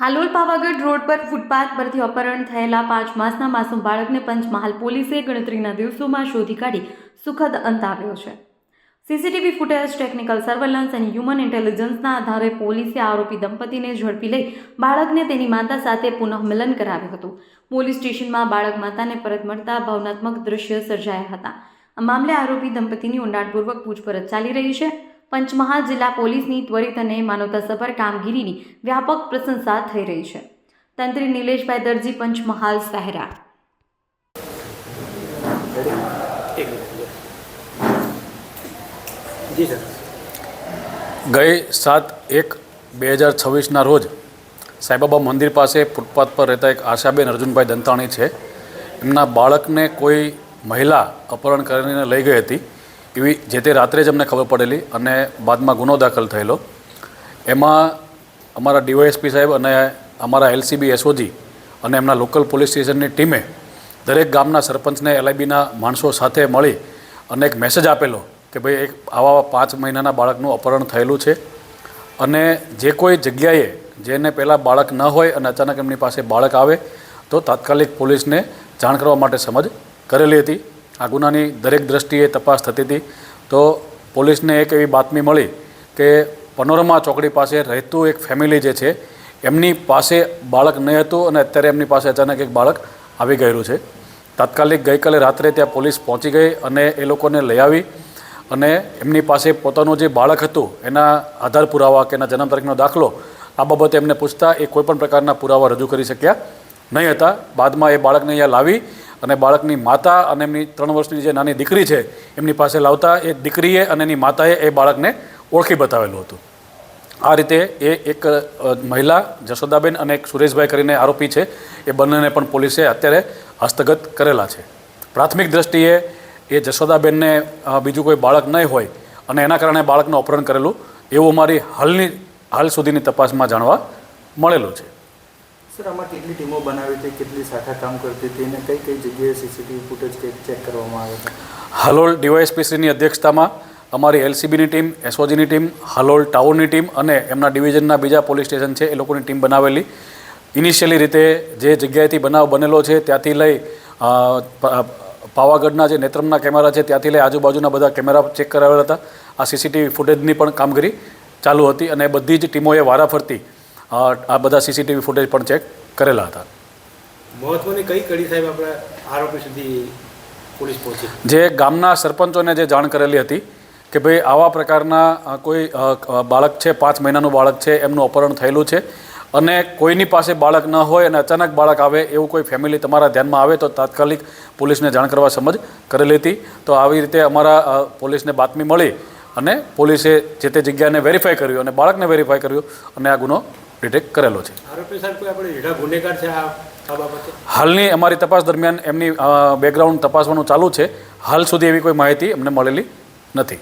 Halol Pavagadh road પર footpath પરથી અપહરણ થયેલા પાંચ માસના માસૂમ બાળકને પંચમહાલ પોલીસે ગણતરીના દિવસોમાં શોધી કાઢી સુખદ અંત આવ્યો છે. સીસીટીવી ફૂટેજ, ટેકનિકલ સર્વેલન્સ અને હ્યુમન ઇન્ટેલિજન્સના આધારે પોલીસે આરોપી દંપતીને ઝડપી લઈ બાળકને તેની માતા સાથે પુનઃમિલન કરાવ્યું હતું. પોલીસ સ્ટેશનમાં બાળક માતાને પરત મળતા ભાવનાત્મક દ્રશ્ય સર્જાયા હતા. આ મામલે આરોપી દંપતીની ઊંડાણપૂર્વક પૂછપરછ ચાલી રહી છે. પંચમહાલ જિલ્લા પોલીસની ત્વરિત અને માનવતાસભર કામગીરીની વ્યાપક પ્રશંસા થઈ રહી છે. તંત્રી નિલેશભાઈ દરજી પંચમહાલ સહેરા. ગઈ સાત એક બે હજાર છવ્વીસના રોજ સાંઈબાબા મંદિર પાસે ફૂટપાથ પર રહેતા એક આશાબેન અર્જુનભાઈ દંતાણી છે. એમના બાળકને કોઈ મહિલા અપહરણ કરીને લઈ ગઈ હતી. એવી જે તે રાત્રે જ અમને ખબર પડેલી અને બાદમાં ગુનો દાખલ થયેલો. એમાં અમારા ડીવાયએસપી સાહેબ અને અમારા એલસીબી એસઓજી અને એમના લોકલ પોલીસ સ્ટેશનની ટીમે દરેક ગામના સરપંચને એલઆઈબીના માણસો સાથે મળી અને એક મેસેજ આપેલો કે ભાઈ એક આવા પાંચ મહિનાના બાળકનું અપહરણ થયેલું છે. અને જે કોઈ જગ્યાએ જેને પહેલાં બાળક ન હોય અને અચાનક એમની પાસે બાળક આવે તો તાત્કાલિક પોલીસને જાણ કરવા માટે સમજ કરેલી હતી. આ ગુનાની દરેક દ્રષ્ટિએ તપાસ થતી હતી. તો પોલીસને એક એવી બાતમી મળી કે પનોરમા ચોકડી પાસે રહેતું એક ફેમિલી જે છે, એમની પાસે બાળક નહીં હતું અને અત્યારે એમની પાસે અચાનક એક બાળક આવી ગયેલું છે. તાત્કાલિક ગઈકાલે રાત્રે ત્યાં પોલીસ પહોંચી ગઈ અને એ લોકોને લઈ આવી અને એમની પાસે પોતાનું જે બાળક હતું, એના આધાર પુરાવા કે એના જન્મ તારીખનો દાખલો, આ બાબતે એમને પૂછતા એ કોઈપણ પ્રકારના પુરાવા રજૂ કરી શક્યા નહીં હતા. બાદમાં એ બાળકને અહીંયા લાવી અને બાળકની માતા અને એમની ત્રણ વર્ષની જે નાની દીકરી છે, એમની પાસે લાવતા એ દીકરીએ અને એની માતાએ એ બાળકને ઓળખી બતાવેલું હતું. આ રીતે એ એક મહિલા, જશોદાબેન અને એક સુરેશભાઈ કરીને આરોપી છે. એ બંનેને પણ પોલીસે અત્યારે હસ્તગત કરેલા છે. પ્રાથમિક દ્રષ્ટિએ એ જશોદાબેનને બીજું કોઈ બાળક નહીં હોય અને એના કારણે બાળકનું અપહરણ કરેલું, એવું મારી હાલની, હાલ સુધીની તપાસમાં જાણવા મળેલું છે. સર આમાં કેટલી ટીમો બનાવી હતી, કેટલી શાખા કામ કરતી હતી અને કઈ કઈ જગ્યાએ સીસીટીવી ફૂટેજ ચેક કરવામાં આવે છે? હાલોલ ડીવાયએસપીસીની અધ્યક્ષતામાં અમારી એલસીબીની ટીમ, એસઓજીની ટીમ, હાલોલ ટાઉનની ટીમ અને એમના ડિવિઝનના બીજા પોલીસ સ્ટેશન છે એ લોકોની ટીમ બનાવેલી. ઇનિશિયલી રીતે જે જગ્યાએથી બનાવ બનેલો છે ત્યાંથી લઈ પાવાગઢના જે નેત્રમના કેમેરા છે ત્યાંથી લઈ આજુબાજુના બધા કેમેરા ચેક કરાવેલા હતા. આ સીસીટીવી ફૂટેજની પણ કામગીરી ચાલુ હતી અને બધી જ ટીમોએ વારાફરતી આ બધા સીસીટીવી ફૂટેજ પણ ચેક કરેલા હતા. મહત્વની કઈ કડી સાહેબ આપણે આરોપી સુધી પોલીસ પહોંચી? જે ગામના સરપંચોને જે જાણ કરેલી હતી કે ભાઈ આવા પ્રકારના કોઈ બાળક છે પાંચ મહિનાનું બાળક છે એમનું અપહરણ થયેલું છે અને કોઈની પાસે બાળક ન હોય અને અચાનક બાળક આવે એવું કોઈ ફેમિલી તમારા ધ્યાનમાં આવે તો તાત્કાલિક પોલીસને જાણ કરવા સમજ કરેલી હતી. તો આવી રીતે અમારા પોલીસને બાતમી મળી અને પોલીસે જે તે જગ્યાને વેરીફાઈ કર્યું અને બાળકને વેરીફાઈ કર્યું અને આ ગુનો ડિટેક્ટ કરેલો છે. હાલની અમારી તપાસ દરમિયાન એમની બેકગ્રાઉન્ડ તપાસવાનું ચાલુ છે. હાલ સુધી એવી કોઈ માહિતી અમને મળેલી નથી.